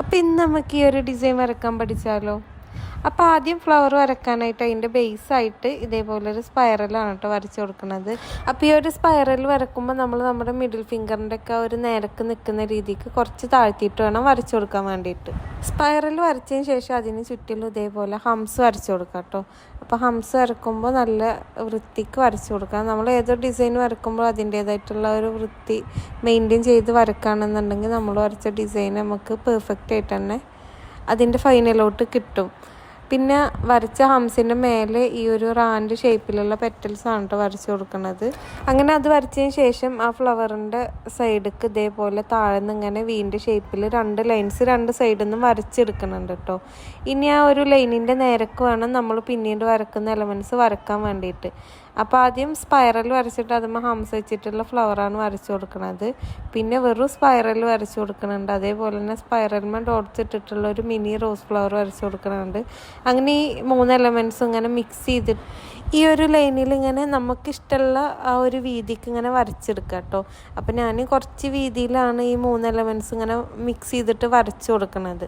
അപ്പോൾ ഇന്ന് നമുക്ക് ഈ ഒരു ഡിസൈൻ വരക്കാൻ പഠിച്ചാലോ? അപ്പോൾ ആദ്യം ഫ്ലവർ വരക്കാനായിട്ട് അതിന്റെ ബേസായിട്ട് ഇതേപോലെ ഒരു സ്പൈറലാണ് കേട്ടോ വരച്ചു കൊടുക്കുന്നത്. അപ്പോൾ ഈ ഒരു സ്പൈറൽ വരക്കുമ്പോൾ നമ്മൾ നമ്മുടെ മിഡിൽ ഫിംഗറിന്റെ ഒക്കെ ഒരു നേരക്ക് നിൽക്കുന്ന രീതിക്ക് കുറച്ച് താഴ്ത്തിയിട്ട് വേണം വരച്ചു കൊടുക്കാൻ വേണ്ടിയിട്ട്. സ്പൈറൽ വരച്ചതിന് ശേഷം അതിന് ചുറ്റിലും ഇതേപോലെ ഹംസ് വരച്ചു കൊടുക്കാം കേട്ടോ അപ്പോൾ ഹംസ് വരക്കുമ്പോൾ നല്ല വൃത്തിക്ക് വരച്ചു കൊടുക്കാം. നമ്മൾ ഏതോ ഡിസൈൻ വരക്കുമ്പോൾ അതിന്റേതായിട്ടുള്ള ഒരു വൃത്തി മെയിന്റെയിൻ ചെയ്ത് വരക്കുകയാണെന്നുണ്ടെങ്കിൽ നമ്മൾ വരച്ച ഡിസൈൻ നമുക്ക് പെർഫെക്റ്റ് ആയിട്ട് തന്നെ അതിന്റെ ഫൈനലോട്ട് കിട്ടും. പിന്നെ വരച്ച ഹംസിന്റെ മേലെ ഈ ഒരു റാൻഡ് ഷേപ്പിലുള്ള പെറ്റൽസ് ആണ് കേട്ടോ വരച്ചു കൊടുക്കുന്നത്. അങ്ങനെ അത് വരച്ചതിന് ശേഷം ആ ഫ്ലവറിന്റെ സൈഡിക്ക് ഇതേപോലെ താഴ്ന്ന് ഇങ്ങനെ വീന്റെ ഷേപ്പിൽ രണ്ട് ലൈൻസ് രണ്ട് സൈഡിൽ നിന്നും വരച്ചെടുക്കുന്നുണ്ട് കേട്ടോ ഇനി ആ ഒരു ലൈനിന്റെ നേരക്ക് വേണം നമ്മൾ പിന്നീട് വരക്കുന്ന എലമെന്റ്സ് വരക്കാൻ വേണ്ടിയിട്ട്. അപ്പോൾ ആദ്യം സ്പൈറൽ വരച്ചിട്ട് അതുമ്പോൾ ഹംസ വെച്ചിട്ടുള്ള ഫ്ലവറാണ് വരച്ചു കൊടുക്കുന്നത് പിന്നെ വെറും സ്പൈറൽ വരച്ചു കൊടുക്കുന്നുണ്ട് അതേപോലെ തന്നെ സ്പൈറൽമ ഡോട്ട്സ് ഇട്ടിട്ടുള്ള ഒരു മിനി റോസ് ഫ്ലവർ വരച്ചു കൊടുക്കുന്നുണ്ട് അങ്ങനെ ഈ മൂന്ന് എലമെന്റ്സ് ഇങ്ങനെ മിക്സ് ചെയ്തിട്ട് ഈ ഒരു ലൈനിൽ ഇങ്ങനെ നമുക്കിഷ്ടമുള്ള ആ ഒരു വീതിക്ക് ഇങ്ങനെ വരച്ചെടുക്കുക കേട്ടോ അപ്പം ഞാൻ കുറച്ച് വീതിയിലാണ് ഈ മൂന്ന് എലമെന്റ്സ് ഇങ്ങനെ മിക്സ് ചെയ്തിട്ട് വരച്ചു കൊടുക്കുന്നത്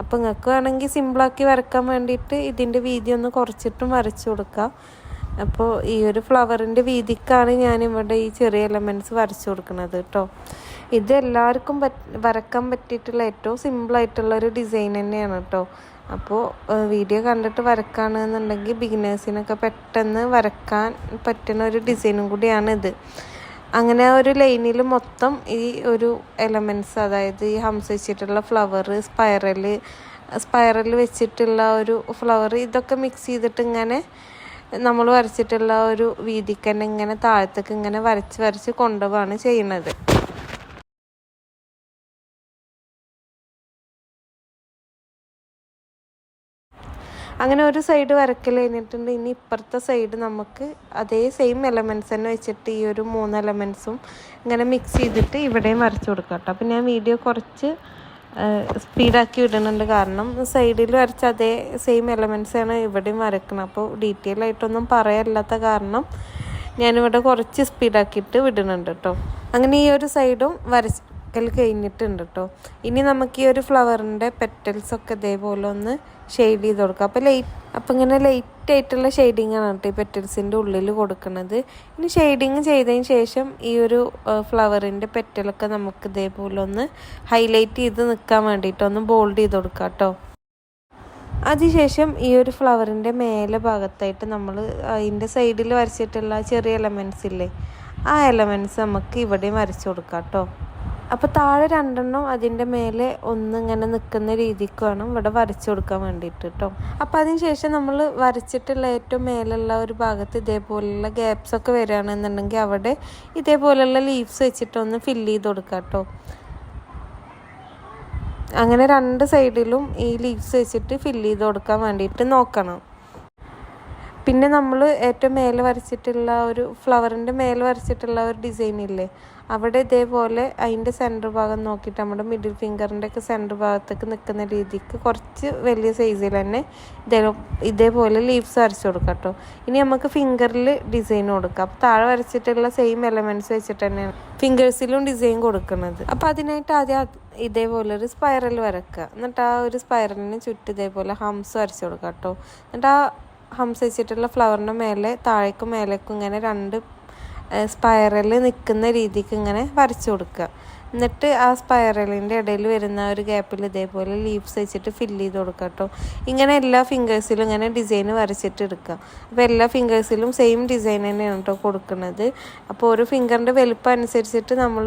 അപ്പോൾ നിങ്ങൾക്ക് വേണമെങ്കിൽ സിമ്പിളാക്കി വരക്കാൻ വേണ്ടിയിട്ട് ഇതിന്റെ വീതി ഒന്ന് കുറച്ചിട്ടും വരച്ചു കൊടുക്കാം. അപ്പോൾ ഈ ഒരു ഫ്ലവറിന്റെ വീതിക്കാണ് ഞാനിവിടെ ഈ ചെറിയ എലമെന്റ്സ് വരച്ചു കൊടുക്കുന്നത് കേട്ടോ. ഇത് എല്ലാവർക്കും വരക്കാൻ പറ്റിയിട്ടുള്ള ഏറ്റവും സിമ്പിളായിട്ടുള്ള ഒരു ഡിസൈൻ തന്നെയാണ് കേട്ടോ. അപ്പോൾ വീഡിയോ കണ്ടിട്ട് വരക്കുകയാണെന്നുണ്ടെങ്കിൽ ബിഗിനേഴ്സിനൊക്കെ പെട്ടെന്ന് വരക്കാൻ പറ്റുന്ന ഒരു ഡിസൈനും കൂടിയാണ് ഇത്. അങ്ങനെ ഒരു ലൈനിൽ മൊത്തം ഈ ഒരു എലമെന്റ്സ് അതായത് ഈ ഹംസിച്ചിട്ടുള്ള ഫ്ലവർ സ്പൈറൽ സ്പൈറൽ വെച്ചിട്ടുള്ള ഒരു ഫ്ലവർ ഇതൊക്കെ മിക്സ് ചെയ്തിട്ട് ഇങ്ങനെ നമ്മൾ വരച്ചിട്ടുള്ള ഒരു വീതിക്ക് തന്നെ ഇങ്ങനെ താഴത്തേക്ക് ഇങ്ങനെ വരച്ച് വരച്ച് കൊണ്ടുപോവാണ് ചെയ്യുന്നത്. അങ്ങനെ ഒരു സൈഡ് വരക്കൽ കഴിഞ്ഞിട്ടുണ്ട്. ഇനി ഇപ്പുറത്തെ സൈഡ് നമുക്ക് അതേ സെയിം എലമെന്റ്സ് തന്നെ വെച്ചിട്ട് ഈ ഒരു മൂന്ന് എലമെന്റ്സും ഇങ്ങനെ മിക്സ് ചെയ്തിട്ട് ഇവിടെയും വരച്ചു കൊടുക്കാം കേട്ടോ. അപ്പം ഞാൻ വീഡിയോ കുറച്ച് സ്പീഡാക്കി വിടുന്നുണ്ട് കാരണം സൈഡിൽ വരച്ച അതേ സെയിം എലമെൻസാണ് ഇവിടെയും വരക്കുന്നത് അപ്പോൾ ഡീറ്റെയിൽ ആയിട്ടൊന്നും പറയാനില്ലാത്ത കാരണം ഞാനിവിടെ കുറച്ച് സ്പീഡാക്കിയിട്ട് വിടുന്നുണ്ട് കേട്ടോ അങ്ങനെ ഈ ഒരു സൈഡും വരക്കൽ കഴിഞ്ഞിട്ടുണ്ട് കേട്ടോ ഇനി നമുക്ക് ഈ ഒരു ഫ്ലവറിന്റെ പെറ്റൽസ് ഒക്കെ ഇതേപോലെ ഒന്ന് ഷെയ്ഡ് ചെയ്ത് കൊടുക്കുക അപ്പോൾ ലൈറ്റ് അപ്പോൾ ഇങ്ങനെ ലൈറ്റ് ആയിട്ടുള്ള ഷെയ്ഡിങ് ആണ് കേട്ടോ ഈ പെറ്റൽസിന്റെ ഉള്ളിൽ കൊടുക്കുന്നത്. ഇനി ഷെയ്ഡിങ് ചെയ്തതിന് ശേഷം ഈ ഒരു ഫ്ലവറിന്റെ പെറ്റലൊക്കെ നമുക്ക് ഇതേപോലെ ഒന്ന് ഹൈലൈറ്റ് ചെയ്ത് നിൽക്കാൻ വേണ്ടിയിട്ട് ഒന്ന് ബോൾഡ് ചെയ്ത് കൊടുക്കുക കേട്ടോ. അതിനുശേഷം ഈ ഒരു ഫ്ലവറിന്റെ മേലെ ഭാഗത്തായിട്ട് നമ്മൾ അതിന്റെ സൈഡിൽ വരച്ചിട്ടുള്ള ചെറിയ എലമെൻസ് ഇല്ലേ? ആ എലമെൻസ് നമുക്ക് ഇവിടെയും വരച്ചു കൊടുക്കാം കേട്ടോ. അപ്പോൾ താഴെ രണ്ടെണ്ണം അതിന്റെ മേലെ ഒന്ന് ഇങ്ങനെ നിൽക്കുന്ന രീതിക്ക് വേണം ഇവിടെ വരച്ചു കൊടുക്കാൻ വേണ്ടിയിട്ട് കേട്ടോ അപ്പോൾ അതിന് ശേഷം നമ്മൾ വരച്ചിട്ടുള്ള ഏറ്റവും മേലുള്ള ഒരു ഭാഗത്ത് ഇതേപോലെയുള്ള ഗ്യാപ്സ് ഒക്കെ വരികയാണെന്നുണ്ടെങ്കിൽ അവിടെ ഇതേപോലെയുള്ള ലീവ്സ് വെച്ചിട്ടൊന്ന് ഫില്ല് ചെയ്ത് കൊടുക്കാം കേട്ടോ അങ്ങനെ രണ്ട് സൈഡിലും ഈ ലീവ്സ് വെച്ചിട്ട് ഫില്ല് ചെയ്ത് കൊടുക്കാൻ വേണ്ടിയിട്ട് നോക്കണം. പിന്നെ നമ്മൾ ഏറ്റവും മേലെ വരച്ചിട്ടുള്ള ഒരു ഫ്ലവറിന്റെ മേലെ വരച്ചിട്ടുള്ള ഒരു ഡിസൈൻ ഇല്ലേ? അവിടെ ഇതേപോലെ അതിന്റെ സെന്റർ ഭാഗം നോക്കിയിട്ട് നമ്മുടെ മിഡിൽ ഫിംഗറിന്റെ ഒക്കെ സെന്റർ ഭാഗത്തേക്ക് നിൽക്കുന്ന രീതിക്ക് കുറച്ച് വലിയ സൈസിൽ തന്നെ ഇതേ ഇതേപോലെ ലീവ്സ് വരച്ച് കൊടുക്കാം കേട്ടോ. ഇനി നമുക്ക് ഫിംഗറിൽ ഡിസൈൻ കൊടുക്കാം. അപ്പോൾ താഴെ വരച്ചിട്ടുള്ള സെയിം എലമെന്റ്സ് വെച്ചിട്ട് തന്നെയാണ് ഫിംഗേഴ്സിലും ഡിസൈൻ കൊടുക്കുന്നത്. അപ്പോൾ അതിനായിട്ട് ആദ്യം ഇതേപോലെ ഒരു സ്പൈറൽ വരക്കുക. എന്നിട്ട് ആ ഒരു സ്പൈറലിന് ചുറ്റും ഇതേപോലെ ഹംസ് വരച്ച് കൊടുക്കാം കേട്ടോ. എന്നിട്ട് ആ ഹംസ് വെച്ചിട്ടുള്ള ഫ്ലവറിന്റെ മേലെ താഴേക്കും മേലേക്കും ഇങ്ങനെ രണ്ട് സ്പൈറൽ നിൽക്കുന്ന രീതിക്ക് ഇങ്ങനെ വരച്ചു കൊടുക്കുക. എന്നിട്ട് ആ സ്പൈറലിന്റെ ഇടയിൽ വരുന്ന ഒരു ഗ്യാപ്പിൽ ഇതേപോലെ ലീവ്സ് വെച്ചിട്ട് ഫില്ല് ചെയ്ത് കൊടുക്കുക കേട്ടോ. ഇങ്ങനെ എല്ലാ ഫിംഗേഴ്സിലും ഇങ്ങനെ ഡിസൈൻ വരച്ചിട്ട് എടുക്കുക. അപ്പോൾ എല്ലാ ഫിംഗേഴ്സിലും സെയിം ഡിസൈൻ തന്നെയാണ് കേട്ടോ കൊടുക്കുന്നത്. അപ്പോൾ ഓരോ ഫിംഗറിന്റെ വലുപ്പം അനുസരിച്ചിട്ട് നമ്മൾ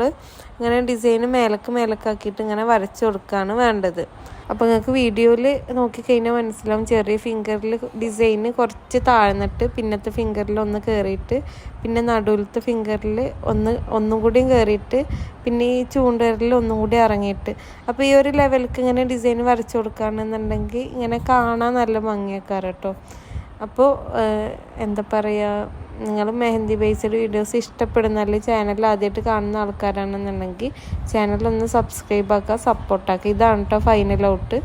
ഇങ്ങനെ ഡിസൈൻ മേലക്ക് മേലക്കാക്കിയിട്ട് ഇങ്ങനെ വരച്ചു കൊടുക്കുകയാണ് വേണ്ടത്. അപ്പോൾ നിങ്ങൾക്ക് വീഡിയോയിൽ നോക്കിക്കഴിഞ്ഞാൽ മനസ്സിലാവും. ചെറിയ ഫിംഗറിൽ ഡിസൈൻ കുറച്ച് താഴ്ന്നിട്ട് പിന്നത്തെ ഫിംഗറിൽ ഒന്ന് കയറിയിട്ട് പിന്നെ നടുവിലത്തെ ഫിംഗറിൽ ഒന്ന് ഒന്നും കൂടിയും കയറിയിട്ട് പിന്നെ ഈ ചൂണ്ടറിൽ ഒന്നും കൂടി ഇറങ്ങിയിട്ട്. അപ്പോൾ ഈ ഒരു ലെവലിക്ക് ഇങ്ങനെ ഡിസൈൻ വരച്ചു കൊടുക്കുകയാണെന്നുണ്ടെങ്കിൽ ഇങ്ങനെ കാണാൻ നല്ല ഭംഗിയാക്കാറ് കേട്ടോ. അപ്പോൾ എന്താ പറയുക നിങ്ങൾ മെഹന്തി ബേസ്ഡ് വീഡിയോസ് ഇഷ്ടപ്പെടുന്ന അല്ലെങ്കിൽ ചാനൽ ആദ്യമായിട്ട് കാണുന്ന ആൾക്കാരാണെന്നുണ്ടെങ്കിൽ ചാനലൊന്ന് സബ്സ്ക്രൈബ് ആക്കുക സപ്പോർട്ടാക്കുക ഇതാണ് കേട്ടോ ഫൈനൽ ഔട്ട്